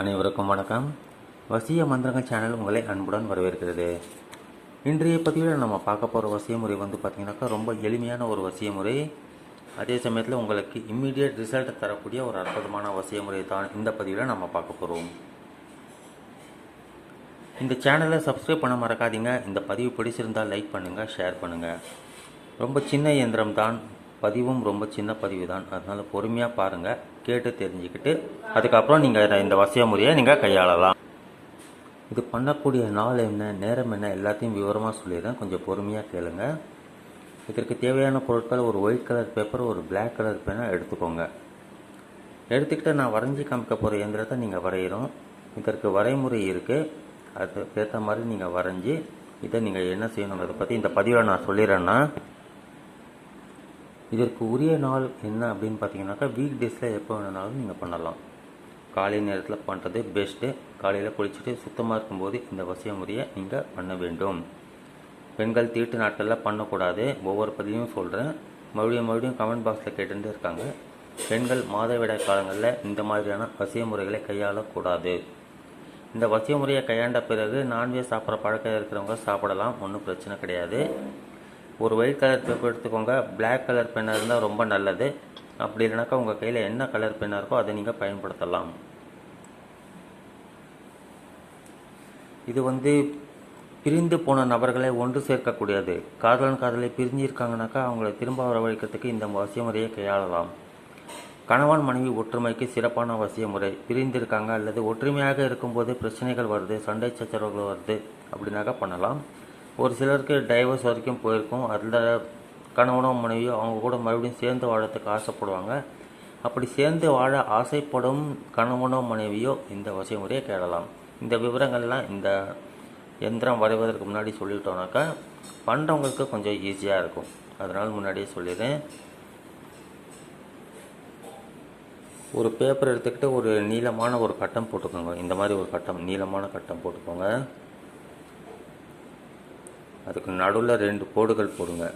அனைவருக்கும் வணக்கம். வசிய மந்திரங்கள் சேனல் உங்களை அன்புடன் வரவேற்கிறது. இன்றைய பதிவில் நம்ம பார்க்க போகிற வசிய முறை வந்து பார்த்திங்கனாக்கா ரொம்ப எளிமையான ஒரு வசிய முறை. அதே சமயத்தில் உங்களுக்கு இம்மிடியட் ரிசல்ட் தரக்கூடிய ஒரு அற்புதமான வசிய முறை தான் இந்த பதிவில் நம்ம பார்க்க போகிறோம் இந்த சேனலை சப்ஸ்கிரைப் பண்ண மறக்காதீங்க. இந்த பதிவு பிடிச்சிருந்தால் லைக் பண்ணுங்கள் ஷேர் பண்ணுங்கள் ரொம்ப சின்ன இயந்திரம் தான் பதிவும் ரொம்ப சின்ன பதிவு தான் அதனால் பொறுமையாக பாருங்கள் கேட்டு தெரிஞ்சுக்கிட்டு அதுக்கப்புறம் நீங்கள் இந்த வசிய முறையை நீங்கள் கையாளலாம். இது பண்ணக்கூடிய நாள் என்ன நேரம் என்ன எல்லாத்தையும் விவரமாக சொல்லிடுறேன். கொஞ்சம் பொறுமையாக கேளுங்க. இதற்கு தேவையான பொருட்கள் ஒரு ஒயிட் கலர் பேப்பர் ஒரு பிளாக் கலர் பேனை எடுத்துக்கோங்க. எடுத்துக்கிட்டு நான் வரைஞ்சி காமிக்க போகிற இயந்திரத்தை நீங்கள் வரைகிறோம் இதற்கு வரைமுறை இருக்குது அதுக்கேற்ற மாதிரி நீங்கள் வரைஞ்சி இதை நீங்கள் என்ன செய்யணுங்கிறத பற்றி இந்த பதிவில் நான் சொல்லிடுறேன்னா இதற்கு உரிய நாள் என்ன அப்படின்னு பார்த்தீங்கன்னாக்கா வீக் டேஸில் எப்போ வேணுனாலும் நீங்கள் பண்ணலாம். காலை நேரத்தில் பண்ணுறது பெஸ்ட்டு காலையில் குளிச்சுட்டு சுத்தமாக இருக்கும்போது இந்த வசிய முறையை நீங்கள் பண்ண வேண்டும். பெண்கள் தீட்டு நாட்களில் பண்ணக்கூடாது. ஒவ்வொரு பதிவையும் சொல்கிறேன் மறுபடியும் மறுபடியும் கமெண்ட் பாக்ஸில் கேட்டுட்டே இருக்காங்க. பெண்கள் மாதவிடாய் காலங்களில் இந்த மாதிரியான வசிய முறைகளை கையாளக்கூடாது. இந்த வசிய முறையை கையாண்ட பிறகு நான்வெஜ் சாப்பிட்ற பழக்கம் இருக்கிறவங்க சாப்பிடலாம். ஒன்றும் பிரச்சனை கிடையாது. ஒரு ஒயிட் கலர் பேப்பர் எடுத்துக்கோங்க. பிளாக் கலர் பென்னாக இருந்தால் ரொம்ப நல்லது. அப்படி இல்லைனாக்கா உங்கள் கையில் என்ன கலர் பென்னாக இருக்கோ அதை நீங்கள் பயன்படுத்தலாம். இது வந்து பிரிந்து போன நபர்களை ஒன்று சேர்க்கக்கூடியது. காதலன் காதலை பிரிஞ்சிருக்காங்கனாக்கா அவங்கள திரும்ப வரவழைக்கிறதுக்கு இந்த வசிய முறையை கையாளலாம். கணவன் மனைவி ஒற்றுமைக்கு சிறப்பான வசிய முறை பிரிந்திருக்காங்க அல்லது ஒற்றுமையாக இருக்கும்போது பிரச்சனைகள் வருது சண்டை சச்சரவுகள் வருது அப்படின்னாக்கா பண்ணலாம். ஒரு சிலருக்கு டைவர்ஸ் வரைக்கும் போயிருக்கும். அதில் கணவனோ மனைவியோ அவங்க கூட மறுபடியும் சேர்ந்து வாழறதுக்கு ஆசைப்படுவாங்க. அப்படி சேர்ந்து வாழ ஆசைப்படும் கணவனோ மனைவியோ இந்த வசைமுறையை கேளலாம் இந்த விவரங்கள்லாம் இந்த எந்திரம் வரைவதற்கு முன்னாடி சொல்லிட்டோம்னாக்கா பண்ணுறவங்களுக்கு கொஞ்சம் ஈஸியாக இருக்கும். அதனால் முன்னாடியே சொல்லிடுறேன். ஒரு பேப்பர் எடுத்துக்கிட்டு ஒரு நீளமான ஒரு கட்டம் போட்டுக்கோங்க. இந்த மாதிரி ஒரு கட்டம் நீளமான கட்டம் போட்டுக்கோங்க. அதுக்கு நடுவில் ரெண்டு கோடுகள் போடுங்க.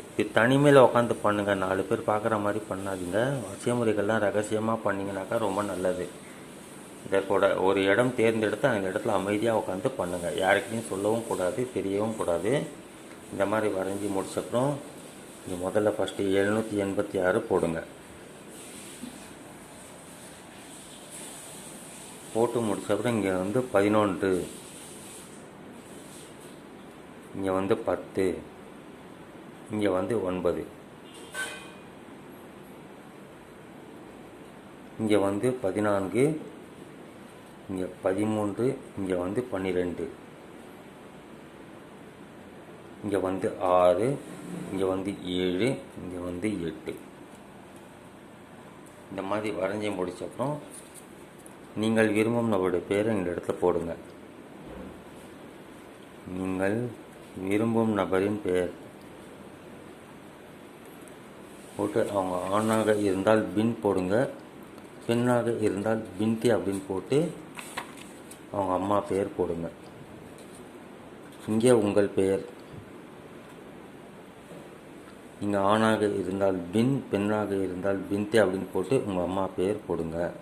இப்போ தனிமையில் உட்காந்து பண்ணுங்கள் நாலு பேர் பார்க்குற மாதிரி பண்ணாதீங்க. வசியமுறைகள்லாம் ரகசியமாக பண்ணிங்கனாக்கா ரொம்ப நல்லது. இதற்கூட ஒரு இடம் தேர்ந்தெடுத்து அந்த இடத்துல அமைதியாக உட்காந்து பண்ணுங்கள் யாருக்கிட்டையும் சொல்லவும் கூடாது தெரியவும் கூடாது. இந்த மாதிரி வரைஞ்சி முடிச்சப்புறம் இங்கே முதல்ல ஃபஸ்ட்டு எழுநூற்றி எண்பத்தி ஆறு போடுங்க. போட்டு முடிச்சப்புறம் இங்கே வந்து பதினொன்று. இங்கே வந்து பத்து இங்கே வந்து ஒன்பது. இங்கே வந்து பதினான்கு இங்கே பதிமூன்று இங்கே வந்து பன்னிரெண்டு. இங்கே வந்து ஆறு இங்கே வந்து ஏழு இங்கே வந்து எட்டு. இந்த மாதிரி வரைஞ்சி முடிச்சப்புறம் நீங்கள் விரும்பும் நபருடைய பேரை இந்த இடத்துல போடுங்க. நீங்கள் விரும்பும் நபரின் பெயர். போட்டு அவங்க ஆணாக இருந்தால் பின் போடுங்க. பெண்ணாக இருந்தால் பின்தி அப்படின்னு போட்டு அவங்க அம்மா பெயர் போடுங்க. இங்கே உங்கள் பெயர். நீங்கள் ஆணாக இருந்தால் பின் பெண்ணாக இருந்தால் பின்தி அப்படின்னு போட்டு உங்கள் அம்மா பெயர் போடுங்க.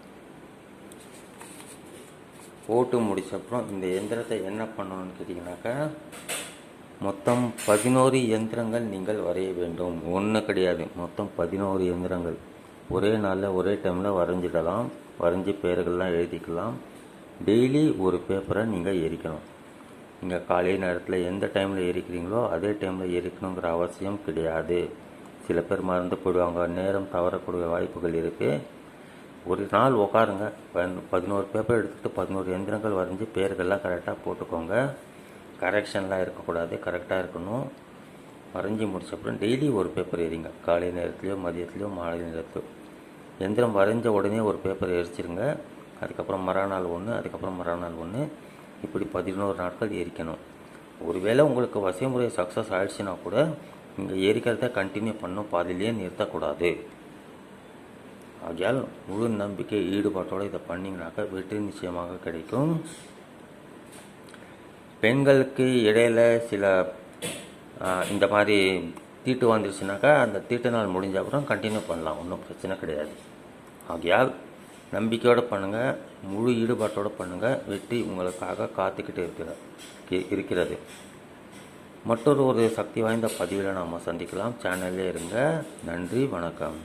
போட்டு முடிச்சப்புறம் இந்த எந்திரத்தை என்ன பண்ணணும்னு கேட்டிங்கனாக்கா மொத்தம் பதினோரு இயந்திரங்கள் நீங்கள் வரைய வேண்டும். ஒன்று கிடையாது. மொத்தம் பதினோரு இயந்திரங்கள். ஒரே நாளில் ஒரே டைமில் வரைஞ்சிடலாம். வரைஞ்சி பெயர்கள்லாம் எழுதிக்கலாம். டெய்லி ஒரு பேப்பரை நீங்கள் எரிக்கணும். நீங்கள் காலை நேரத்தில் எந்த டைமில் எரிக்கிறீங்களோ அதே டைமில் எரிக்கணுங்கிற அவசியம் கிடையாது. சில பேர் மறந்து போயிடுவாங்க. நேரம் தவறக்கூடிய வாய்ப்புகள் இருக்குது ஒரு நாள் உட்காருங்க பதினோரு பேப்பர் எடுத்துகிட்டு பதினோரு எந்திரங்கள் வரைஞ்சி பேர்கள்லாம் கரெக்டாக போட்டுக்கோங்க. கரெக்ஷன்லாம் இருக்கக்கூடாது கரெக்டாக இருக்கணும். வரைஞ்சி முடிச்ச அப்புறம் டெய்லி ஒரு பேப்பர் எரிங்க காலை நேரத்துலையோ மதியத்துலையோ மாலை நேரத்துலையோ. எந்திரம் வரைஞ்ச உடனே ஒரு பேப்பர் எரிச்சிருங்க. அதுக்கப்புறம் மறுநாள் ஒன்று அதுக்கப்புறம் மறுநாள் ஒன்று இப்படி பதினோரு நாட்கள் எரிக்கணும். ஒருவேளை உங்களுக்கு வசைமுறை சக்ஸஸ் ஆகிடுச்சுன்னா கூட நீங்கள் எரிக்கிறத கண்டினியூ பண்ணும் பாதியிலேயே நிறுத்தக்கூடாது. ஆகையால் முழு நம்பிக்கை ஈடுபாட்டோடு இதை பண்ணிங்கனாக்கா வெற்றி நிச்சயமாக கிடைக்கும். பெண்களுக்கு இடையில சில இந்த மாதிரி தீட்டு வந்துருச்சுனாக்கா அந்த தீட்டு நாள் முடிஞ்ச அப்புறம் கண்டினியூ பண்ணலாம். ஒன்றும் பிரச்சனை கிடையாது. ஆகையால் நம்பிக்கையோடு பண்ணுங்கள் முழு ஈடுபாட்டோடு பண்ணுங்கள் வெற்றி உங்களுக்காக காத்துக்கிட்டு இருக்கிற இருக்கிறது. மற்றொரு ஒரு சக்தி வாய்ந்த பதிவில் நாம் சந்திக்கலாம். சேனல்லே இருங்க. நன்றி வணக்கம்.